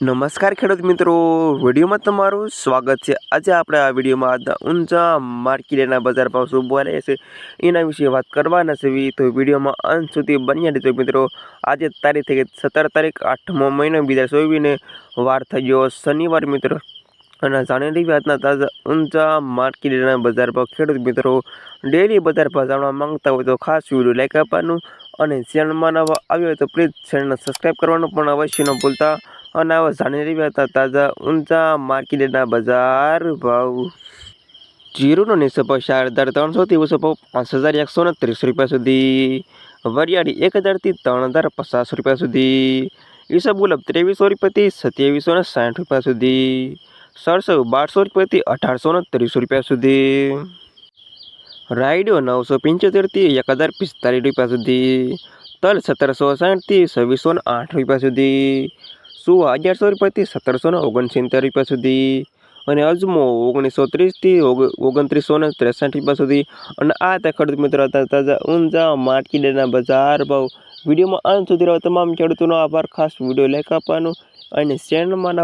નમસ્કાર ખેડૂત મિત્રો. વિડીયોમાં તમારું સ્વાગત છે. આજે આપણે આ વિડીયોમાં ઊંચા માર્કેટના બજાર ભાવ શું બોલે છે એના વિશે વાત કરવાના છે. તો વિડીયોમાં અંત સુધી બન્યા રહેજો મિત્રો. આજે તારીખ થઈ ગઈ સત્તર તારીખ, આઠમો મહિનો બીજા ચોવીને વાર થઈ ગયો શનિવાર મિત્રો. અને જાણી રહી આજના તાજા ઊંચા માર્કેટના બજાર ભાવ. ખેડૂત મિત્રો ડેલી બજાર ભાવ જાણવા માંગતા હોય તો ખાસ વીડિયો લાઈક આપવાનું અને ચેનલમાં નવા આવ્યો હોય તો પ્લીઝ ચેનલને સબસ્ક્રાઈબ કરવાનું પણ અવશ્ય ન ભૂલતા. અને આવા રહ્યા હતા તાજા ઊંચા માર્કેટના બજાર ભાવ જીરુનો નીચો ભાવ ચાર હજાર ત્રણસોથી ઓછો ભાવ પાંચ હજાર એકસો ને ત્રીસ રૂપિયા સુધી વરિયાળી એક હજારથી ત્રણ હજાર પચાસ રૂપિયા સુધી ઈસબગુલાબ ત્રેવીસો રૂપિયાથી સત્યાવીસો ને સાઠ રૂપિયા સુધી સરસો બારસો રૂપિયાથી અઢારસો ને ત્રીસ રૂપિયા સુધી રાયડો નવસો પંચોતેરથી એક હજાર પિસ્તાલીસ રૂપિયા સુધી તલ સત્તરસો સાઠથી છવ્વીસો ને આઠ રૂપિયા સુધી સુવા અગિયારસો રૂપિયાથી સત્તરસો ને ઓગણસિત્તેર રૂપિયા સુધી અને અજમો ઓગણીસો ત્રીસથી ઓગણત્રીસો ને ત્રેસઠ રૂપિયા સુધી. અને આ હતા ખેડૂત મિત્રો તાજા ઊંચા માર્કેટના બજાર ભાવ. વિડીયોમાં અંત સુધી રહો. તમામ ખેડૂતોનો આભાર. ખાસ વીડિયો લાઈક આપવાનો અને ચેનલમાં